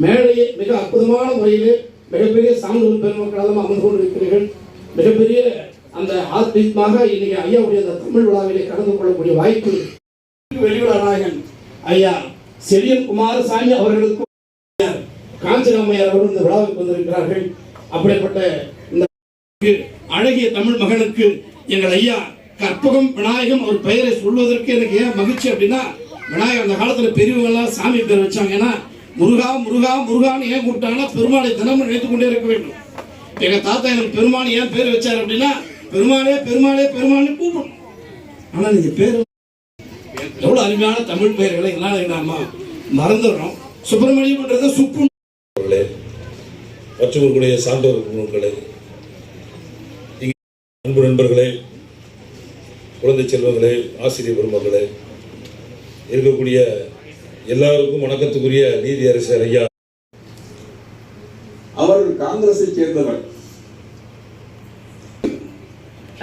மேடையை மிக அற்புதமான முறையில் மிகப்பெரிய சான்றோர் பெருமக்களெல்லாம் அமர்ந்து கொண்டிருக்கிறீர்கள். மிகப்பெரிய அந்த ஆத்மீகமாக இன்னைக்கு ஐயாவுடைய அந்த தமிழ் விழாவிலே கலந்து கொள்ளக்கூடிய வாய்ப்பு வெளிவிழா நாயகன் ஐயா செழியன் குமாரசாமி அவர்களுக்கும் காஞ்சிராமையார் அவர்கள் இந்த விழாவுக்கு வந்திருக்கிறார்கள். அப்படிப்பட்ட இந்த அழகிய தமிழ் மகனுக்கு எங்கள் ஐயா கற்பகம் விநாயகம் அவர் பெயரை சொல்வதற்கு எனக்கு ஏன் மகிழ்ச்சி அப்படின்னா விநாயகர் அந்த காலத்தில் பெரியவங்களாம் சாமி பேர் வச்சாங்க. ஏன்னா முருகா முருகா முருகான்னு ஏன் கூப்பிட்டாங்கன்னா பெருமாளை தினமும் நினைத்து கொண்டே இருக்க வேண்டும். எங்க தாத்தா எனக்கு பெருமாள் ஏன் பேர் வச்சார் அப்படின்னா பெருமாளே பெருமாளே பெருமாள்னு கூப்பிடும் ஆனா நீங்க பேர் எவ்வளவு அருமையான தமிழ் பெயர்களை எல்லாம் நாம மறந்துடுறோம். சுப்பிரமணியம்ன்றது சுப்பு மற்றவர்களுடைய சான்றோர் குழுக்களே அன்பு நண்பர்களே குழந்தை செல்வங்களே ஆசிரியர் பெருமக்களே இருக்கக்கூடிய எல்லாருக்கும் வணக்கத்துக்குரிய நீதி அரசர் ஐயா. அவர் காங்கிரஸை சேர்ந்தவர்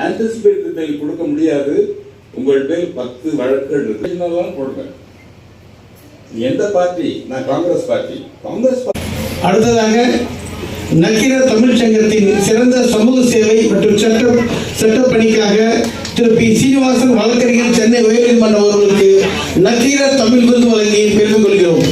ஆன்டிசிபேட்டரி பெயில் கொடுக்க முடியாது. உங்கள் பேர் பத்து வழக்குகள் கொடுப்பேன் எந்த பார்ட்டி? நான் காங்கிரஸ் பார்ட்டி. காங்கிரஸ் அடுத்ததாக நக்கீர தமிழ் சங்கத்தின் சிறந்த சமூக சேவை மற்றும் சட்ட சட்டப்பணிக்காக திரு பி. சீனிவாசன் வழக்கறிஞர் சென்னை உயர்நீதிமன்றம் அவர்களுக்கு நக்கீர தமிழ் விருது வழங்கி பெருமை கொள்கிறோம்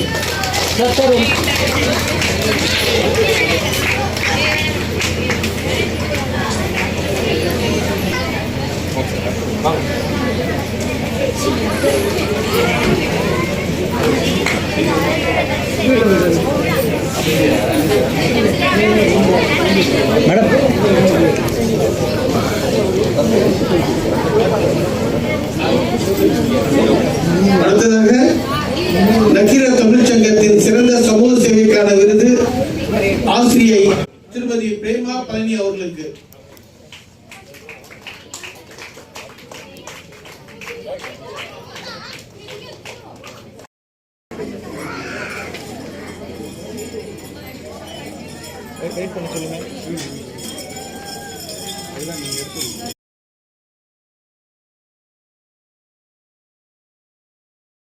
அடுத்ததாக நக்கீர தொழிற்சங்கத்தின் சிறந்த சமூக சேவைக்கான விருது ஆசிரியை திருமதி பிரேமா பழனி அவர்களுக்கு.